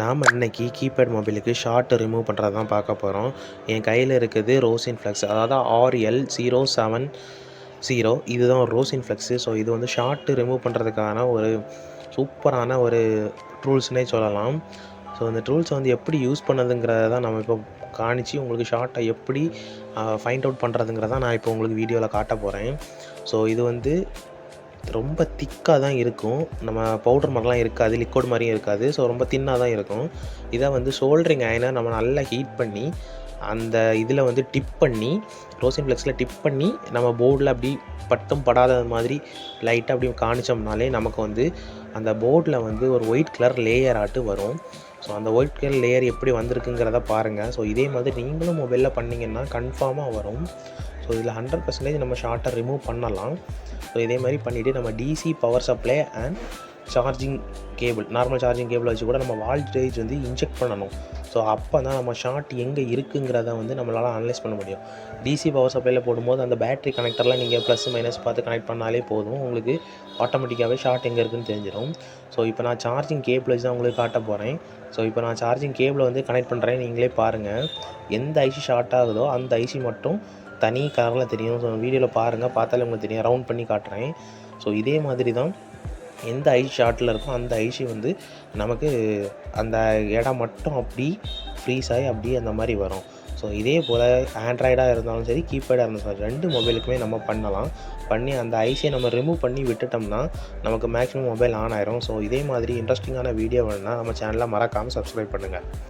நாம் இன்னைக்கு கீபேட் மொபைலுக்கு ஷார்ட் ரிமூவ் பண்ணுறது தான் பார்க்க போகிறோம் என் கையில் இருக்குது ரோசின் ஃப்ளெக்ஸ். அதாவது ஆர்எல் ஜீரோ செவன் ஜீரோ இதுதான் ரோசின் ஃப்ளெக்ஸு. ஸோ இது வந்து ஷார்ட்டு ரிமூவ் பண்ணுறதுக்கான ஒரு சூப்பரான ஒரு டூல்ஸ்னே சொல்லலாம். ஸோ அந்த டூல்ஸை வந்து எப்படி யூஸ் பண்ணதுங்கிறத தான் நம்ம இப்போ காணிச்சு உங்களுக்கு ஷார்ட்டை எப்படி ஃபைண்ட் அவுட் பண்ணுறதுங்கிறத நான் இப்போ உங்களுக்கு வீடியோவில் காட்ட போகிறேன் ஸோ இது வந்து ரொம்ப திக்காக தான் இருக்கும். நம்ம பவுடர் மாதிரிலாம் இருக்காது லிக்விட் மாதிரியும் இருக்காது. ஸோ ரொம்ப தின்னாக தான் இருக்கும். இதை வந்து சோல்ட்ரிங் அயனை நம்ம நல்லா ஹீட் பண்ணி அந்த இதில் வந்து டிப் பண்ணி ரோசின் ஃப்ளெக்ஸில் டிப் பண்ணி நம்ம போர்டில் அப்படி பட்டும் படாத மாதிரி லைட்டாக அப்படி காணிச்சோம்னாலே நமக்கு வந்து அந்த போர்டில் வந்து ஒரு ஒயிட் கலர் லேயர் ஆட்டு வரும். ஸோ அந்த ஒயிட் கலர் லேயர் எப்படி வந்திருக்குங்கிறத பாருங்கள் ஸோ இதே மாதிரி நீங்களும் மொபைலில் பண்ணிங்கன்னா கன்ஃபார்மாக வரும். ஸோ இதில் ஹண்ட்ரட் பர்சன்டேஜ் நம்ம ஷார்ட்டை ரிமூவ் பண்ணலாம். ஸோ இதே மாதிரி பண்ணிவிட்டு நம்ம DC power supply and charging cable normal charging cable வச்சு கூட நம்ம வால்டேஜ் வந்து இன்ஜெக்ட் பண்ணணும். ஸோ அப்போ தான் நம்ம ஷார்ட் எங்கே இருக்குங்கிறத வந்து நம்மளால் அனலைஸ் பண்ண முடியும். டிசி பவர் சப்ளையில் போடும்போது அந்த பேட்டரி கனெக்டர்லாம் நீங்கள் ப்ளஸ் மைனஸ் பார்த்து கனெக்ட் பண்ணாலே போதும். உங்களுக்கு ஆட்டோமேட்டிக்காகவே ஷார்ட் எங்கே இருக்குன்னு தெரிஞ்சிடும். ஸோ இப்போ நான் சார்ஜிங் கேபிள் வச்சு தான் உங்களுக்கு காட்ட போகிறேன் ஸோ இப்போ நான் சார்ஜிங் கேபிளை வந்து கனெக்ட் பண்ணுறேன் நீங்களே பாருங்கள் எந்த ஐசி ஷார்ட் ஆகுதோ அந்த ஐசி மட்டும் தனி கலரில் தெரியும். ஸோ வீடியோவில் பாருங்கள் பார்த்தாலே உங்களுக்கு தெரியும். ரவுண்ட் பண்ணி காட்டுறேன். ஸோ இதே மாதிரி தான் எந்த ஐ ஷார்ட்டில் இருக்கோ அந்த ஐசி வந்து நமக்கு அந்த இடம் மட்டும் அப்படி ஃப்ரீஸ் ஆகி அப்படியே அந்த மாதிரி வரும். ஸோ இதே போல் ஆண்ட்ராய்டாக இருந்தாலும் சரி கீபேடாக இருந்தாலும் சரி ரெண்டு மொபைலுக்குமே நம்ம பண்ணலாம். பண்ணி அந்த ஐசியை நம்ம ரிமூவ் பண்ணி விட்டுட்டோம்னா நமக்கு மேக்ஸிமம் மொபைல் ஆன் ஆயிரும். ஸோ இதே மாதிரி இன்ட்ரெஸ்டிங்கான வீடியோ வேணுன்னா நம்ம சேனலை மறக்காமல் சப்ஸ்கிரைப் பண்ணுங்கள்